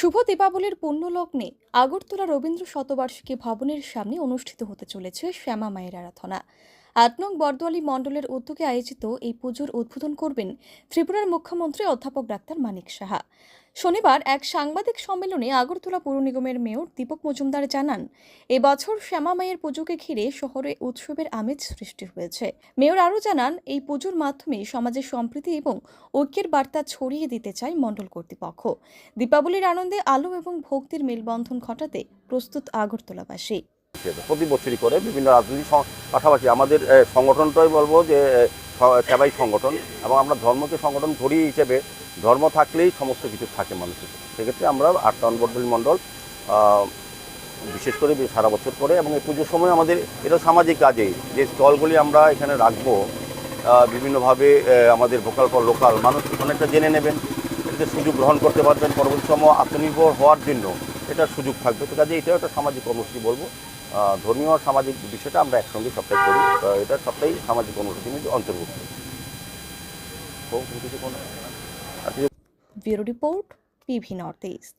শুভ দীপাবলির পুণ্যলগ্নে আগরতলা রবীন্দ্র শতবার্ষিকী ভবনের সামনে অনুষ্ঠিত হতে চলেছে শ্যামা মায়ের আরাধনা। আট নং বরদোয়ালি মণ্ডলের উদ্যোগে আয়োজিত এই পুজোর উদ্বোধন করবেন ত্রিপুরার মুখ্যমন্ত্রী অধ্যাপক ডাক্তার মানিক সাহা। শনিবার এক সাংবাদিক সম্মেলনে আগরতলা পৌর নিগমের মেয়র দীপক মজুমদার জানান, এবছর শ্যামা মায়ের পুজোকে ঘিরে শহরে উৎসবের আমেজ সৃষ্টি হয়েছে। মেয়র আরও জানান, এই পুজোর মাধ্যমে সমাজের সম্প্রীতি এবং ঐক্যের বার্তা ছড়িয়ে দিতে চায় মণ্ডল কর্তৃপক্ষ। দীপাবলির আনন্দে আলো এবং ভক্তির মেলবন্ধন ঘটাতে প্রস্তুত আগরতলাবাসী। হিসেবে প্রতি বছরই করে, বিভিন্ন রাজনৈতিক পাশাপাশি আমাদের সংগঠনটাই বলব যে সেবাই সংগঠন এবং আমরা ধর্মকে সংগঠন ধরি হিসেবে, ধর্ম থাকলেই সমস্ত কিছু থাকে মানুষের সেক্ষেত্রে আমরা আটটাউন বর্দল মণ্ডল বিশেষ করে সারা বছর করে এবং এই পুজোর সময় আমাদের, এটা সামাজিক কাজে, যে স্টলগুলি আমরা এখানে রাখব বিভিন্নভাবে আমাদের ভোকাল ফর লোকাল, মানুষ অনেকটা জেনে নেবেন এতে সুযোগ গ্রহণ করতে পারবেন, পরবর্তী সময় আত্মনির্ভর হওয়ার জন্য এটার সুযোগ থাকবে। তো কাজে এটাও একটা সামাজিক কর্মসূচি বলব। ধর্মীয় সামাজিক বিষয়টা আমরা একসঙ্গে সবটাই করি। এটা সবটাই সামাজিক অনুষ্ঠান অন্তর্ভুক্ত। Bureau report PV North East.